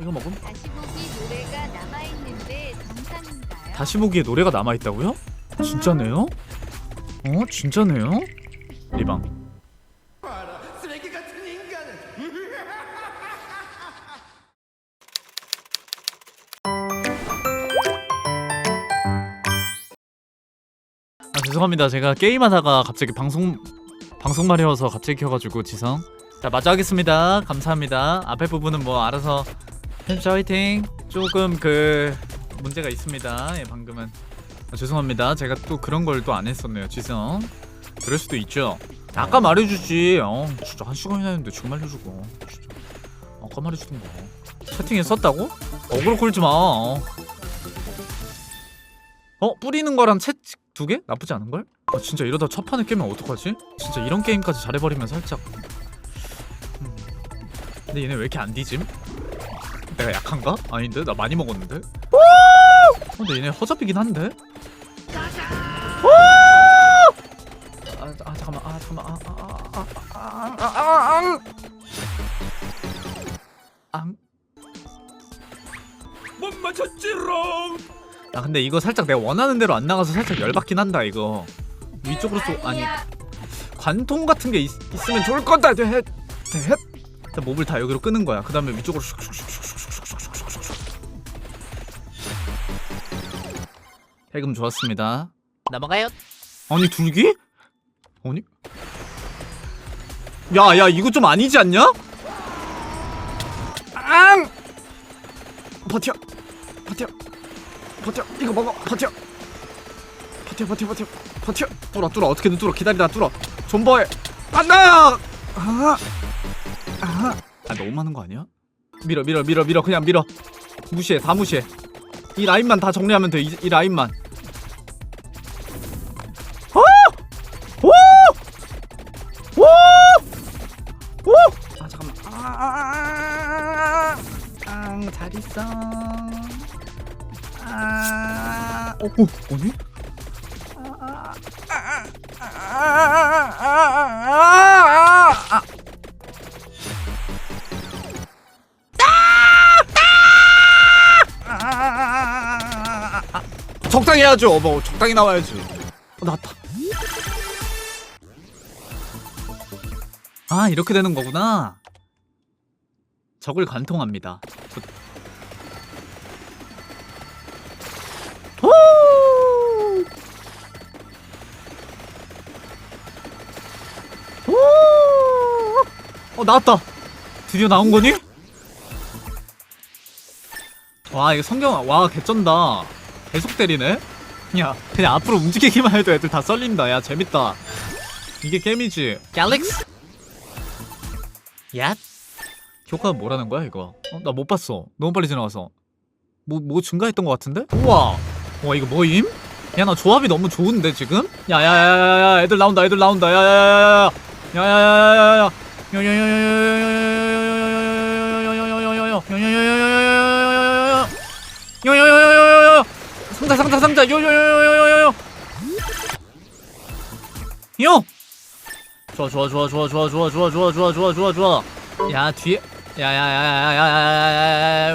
이거 먹음. 다시 보기 노래가 남아있는데 정상인가요? 다시 보기에 노래가 남아 있다고요? 진짜네요? 어? 진짜네요? 리방. 쓰레기 같은 인간. 아 죄송합니다. 제가 게임하다가 갑자기 방송 방송 말이어서 갑자기 켜가지고 지성. 자 마저 하겠습니다. 감사합니다. 앞에 부분은 뭐 알아서 해주자 화이팅. 조금 그 문제가 있습니다. 예 방금은 아, 죄송합니다. 제가 또 그런 걸 또 안 했었네요. 지성. 그럴 수도 있죠. 아까 말해주지. 어 진짜 한 시간이나 했는데 지금 알려주고. 진짜. 아까 말해주던가. 채팅에 썼다고? 어그로 끌지 마. 어. 어 뿌리는 거랑 채두 개? 나쁘지 않은 걸? 아 진짜 이러다 첫 판에 깨면 어떡하지? 진짜 이런 게임까지 잘해버리면 살짝. 음. 근데 얘네 왜 이렇게 안 뒤짐? 내가 약한가? 아닌데? 나 많이 먹었는데? 근데 얘네 허접이긴 한데? 아, 아 잠깐만 아 잠깐만 아, 아, 아, 아, 아, 아, 아, 아. 앙. 못 맞췄지롱. 아 근데 이거 살짝 내가 원하는 대로 안 나가서 살짝 열받긴 한다 이거 위쪽으로 쏘 아니 관통 같은 게 있, 으면 좋을 건다 이제 헷, 헷. 일단 몸을 다 여기로 끄는 거야 그 다음에 위쪽으로 슉슉슉 해금 좋았습니다. 넘어가요. 아니 둘기? 아니? 야야 이거 좀 아니지 않냐? 앙! 버텨. 버텨. 버텨. 이거 먹어. 버텨. 버텨 버텨 버텨. 버텨. 뚫어 뚫어. 어떻게든 뚫어. 기다리다 뚫어. 존버해. 안나 아, 아, 아 너무 많은 거 아니야? 밀어 밀어 밀어 밀어. 그냥 밀어. 무시해. 다 무시해. 이 라인만 다 정리하면 돼이 이 라인만 어, 어, 아니? 적당히 해야죠. 뭐 적당히 나와야지. 어, 나왔다. 아 이렇게 되는 거구나. 적을 관통합니다. 어 나왔다 드디어 나온 거니? 와 이거 성경 와 개쩐다 계속 때리네 야 그냥 앞으로 움직이기만 해도 애들 다 썰린다 야 재밌다 이게 게임이지 갤릭스 야 효과 뭐라는 거야 이거 어, 나 못 봤어 너무 빨리 지나가서 뭐, 뭐 증가했던 것 같은데? 우와 와 이거 뭐임? 야 나 조합이 너무 좋은데 지금? 야야야야야 애들 나온다 애들 나온다 야야야야야 야야야야야 야야야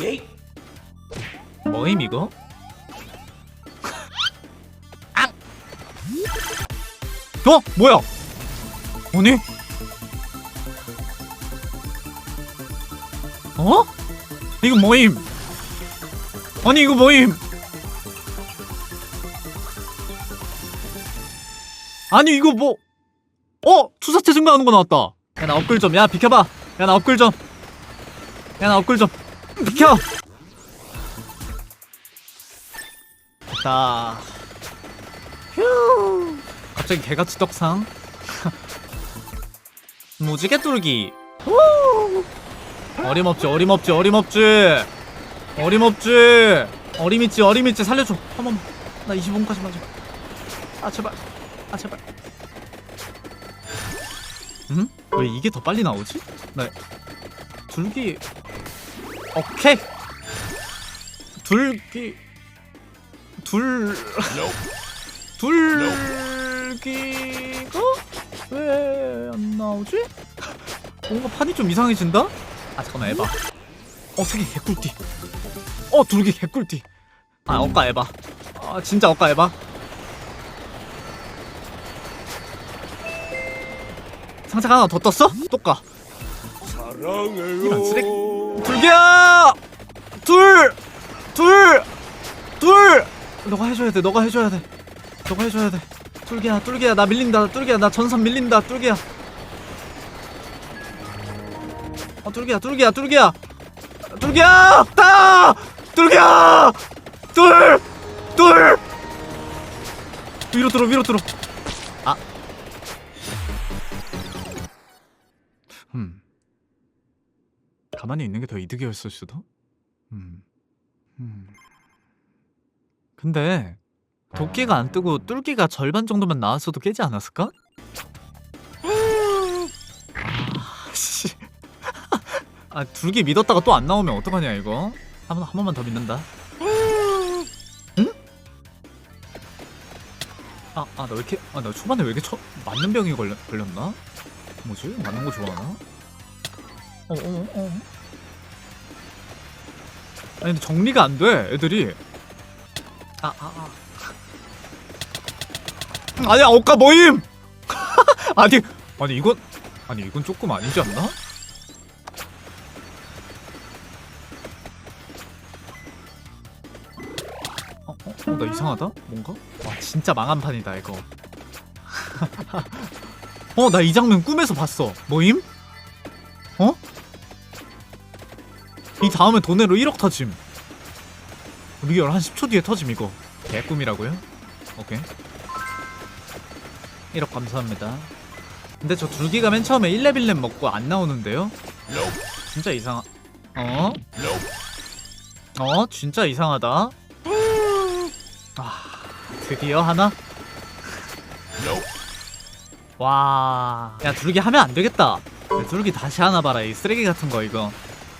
예. 뭐임 이거? 앙! 어? 뭐야? 아니? 어? 이거 뭐임? 아니 이거 뭐임? 아니 이거 뭐? 어? 투사체 증가하는 거 나왔다. 야 나 업글 좀. 야 비켜봐. 야 나 업글 좀. 야 나 업글 좀. 비켜. 됐다. 휴. 갑자기 개같이 떡상? 무지개 뚫기. 후! 어림없지 어림없지 어림없지. 어림없지. 어림있지 어림있지. 살려줘. 한 번만. 나 25분까지 맞아. 아 제발. 아 제발. 응? 왜 이게 더 빨리 나오지? 나 둘기 오케이. 둘기 둘. 둘기가 왜 안 나오지? 뭔가 판이 좀 이상해진다? 아 잠깐만 에바. 어 세계 개꿀띠. 어 둘기 개꿀띠. 아 억까 에바. 아 진짜 억까 에바. 상자가 하나 더 떴어? 또까. 이런 쓰레기 둘기야 둘! 둘! 둘! 너가 해줘야 돼 너가 해줘야 돼. 너가 해줘야 돼. 뚫기야 뚫기야. 나 밀린다 뚫기야. 나 전선 밀린다 뚫기야. 어 뚫기야 뚫기야 뚫기야. 뚫기야! 따 뚫기야! 뚫 뚫 위로 들어 위로 들어 가만히 있는 게 더 이득이었을 수도 음. 음. 근데 도끼가 안 뜨고 뚫기가 절반 정도만 나왔어도 깨지 않았을까? 아, 씨. 아, 둘기 믿었다가 또 안 나오면 어떡하냐 이거? 한 번 한 번만 더 믿는다. 응? 아, 아, 나 왜 이렇게, 아, 나 초반에 왜 이렇게 처, 맞는 병이 걸려, 걸렸나? 뭐지? 맞는 거 좋아하나? 어, 어, 어. 아니, 근데 정리가 안 돼, 애들이. 아, 아, 아. 아니야 억까 모임 아니 아니 이건 아니 이건 조금 아니지 않나? 어, 어, 어, 나 이상하다? 뭔가? 와 진짜 망한 판이다 이거 어 나 이 장면 꿈에서 봤어 모임? 어? 이 다음에 돈으로 1억 터짐 리얼 한 10초 뒤에 터짐 이거 개꿈이라고요? 오케이 1억 감사합니다. 근데 저 둘기가 맨 처음에 1렙1렙 먹고 안 나오는데요? 진짜 이상하... 어? 어? 진짜 이상하다? 아... 드디어 하나? 와... 야 둘기 하면 안 되겠다. 야, 둘기 다시 하나 봐라 이 쓰레기 같은 거 이거.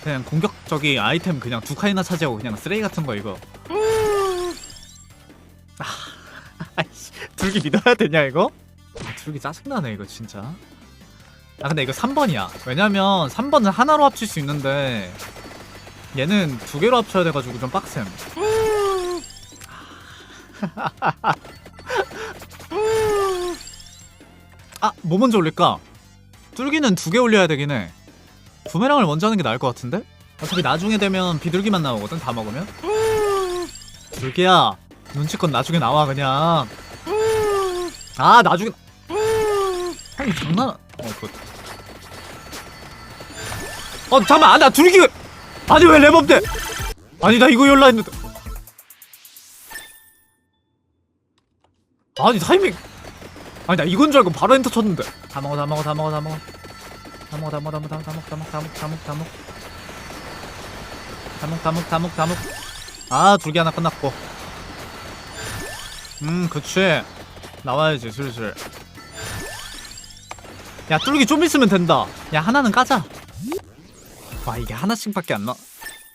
그냥 공격 적인 아이템 그냥 두 칸이나 차지하고 그냥 쓰레기 같은 거 이거. 아... 아이씨 둘기 믿어야 되냐 이거? 아, 둘기 짜증나네 이거 진짜 아 근데 이거 3번이야 왜냐면 3번은 하나로 합칠 수 있는데 얘는 두 개로 합쳐야 돼가지고 좀 빡셈 아 뭐 먼저 올릴까? 뚫기는 두 개 올려야 되긴 해 부메랑을 먼저 하는 게 나을 것 같은데? 어차피 나중에 되면 비둘기만 나오거든 다 먹으면 둘기야 눈치껏 나중에 나와 그냥 아 나중에 아니 장난 어 그. 어 잠깐만 아, 나 둘기 아니 왜 랩업 돼 아니 나 이거 열라 했는데 아니 타이밍 아니 나 이건 줄 알고 바로 엔터 쳤는데 다 먹어 다 먹어 다 먹어 다 먹어 다 먹어 다 먹어 다 먹어 다 먹어 다 먹어 다 먹어 다 먹어 다 먹어 다 먹어 다 먹어 다 먹어 다 먹어 아 둘기 하나 끝났고. 음 그치. 나와야지 슬슬. 야 뚫기 좀 있으면 된다. 야 하나는 까자. 와 이게 하나씩밖에 안 나...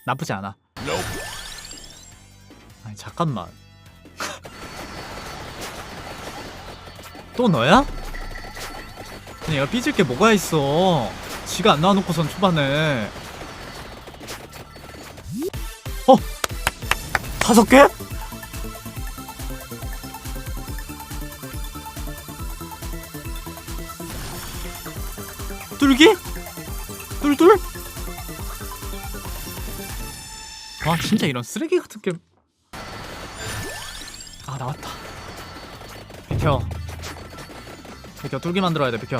나쁘지 않아. 아니 잠깐만. 또 너야? 아니 얘가 삐질 게 뭐가 있어? 지가 안 나와놓고선 초반에 다섯 개? 뚫기? 뚫뚫? 아 진짜 이런 쓰레기 같은 게임 아 나왔다 비켜 비켜 뚫기 만들어야 돼 비켜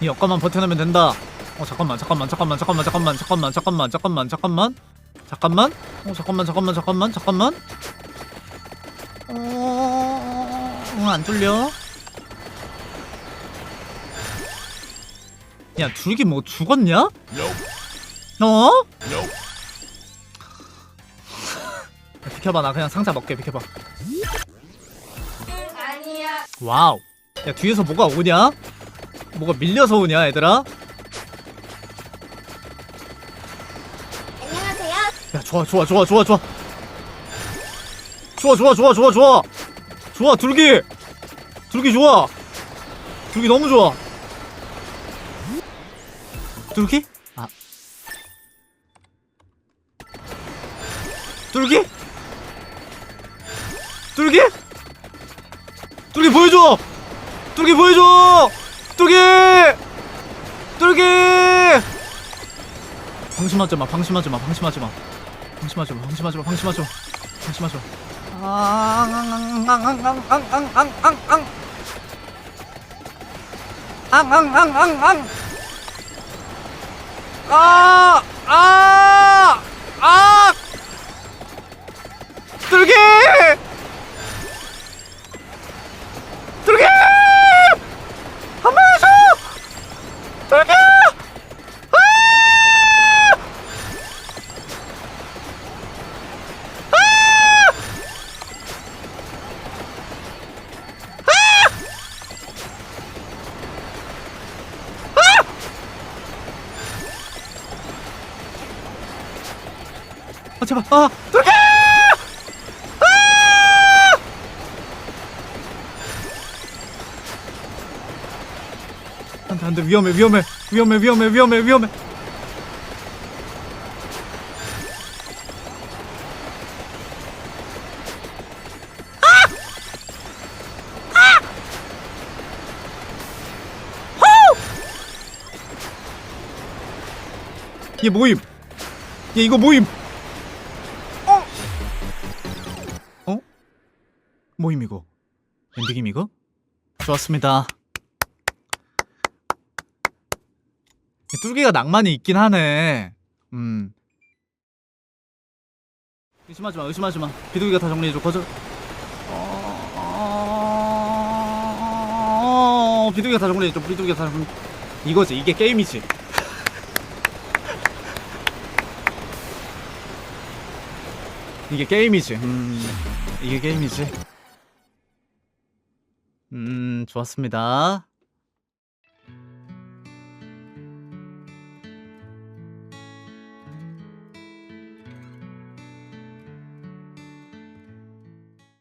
이 여과만 버텨내면 된다 어 잠깐만 잠깐만 잠깐만 잠깐만 잠깐만 잠깐만 잠깐만 잠깐만 잠깐만 잠깐만 어 잠깐만 잠깐만 잠깐만 잠깐만 어, 응, 안 뚫려. 야, 둘기 뭐 죽었냐? 어? 야, 비켜봐, 나 그냥 상자 먹게, 비켜봐. 아니야. 와우. 야, 뒤에서 뭐가 오냐? 뭐가 밀려서 오냐, 얘들아? 좋아, 좋아, 좋아, 좋아, 좋아. 좋아, 좋아, 좋아, 좋아, 좋아. 좋아, 둘기. 둘기 좋아. 둘기 너무 좋아. 둘기? 아. 둘기? 둘기? 둘기 보여줘! 둘기 보여줘! 둘기! 둘기! 방심하지 마, 방심하지 마, 방심하지 마. 방심하지 마, 방심하지 마, 방심하지 마. 방심하지 마. 앙앙앙앙앙앙앙앙앙앙. 앙앙앙앙앙. 아! 아! 아! 뚫기! 제발. 아 뚫기! 안돼 안돼. 위험해 위험해. 위험해 위험해 위험해 위험해. 얘 모임. 얘 이거 모임 모임 이거 엔딩임 이거? 좋았습니다. 이 뚫기가 낭만이 있긴 하네. 음. 의심하지 마 의심하지 마. 비둘기가 다 정리해줘. 거저 어... 어... 비둘기가 다 정리해줘. 비둘기가 다 정리. 이거지. 이게 게임이지. 이게 게임이지. 음, 이게 게임이지. 음, 좋았습니다.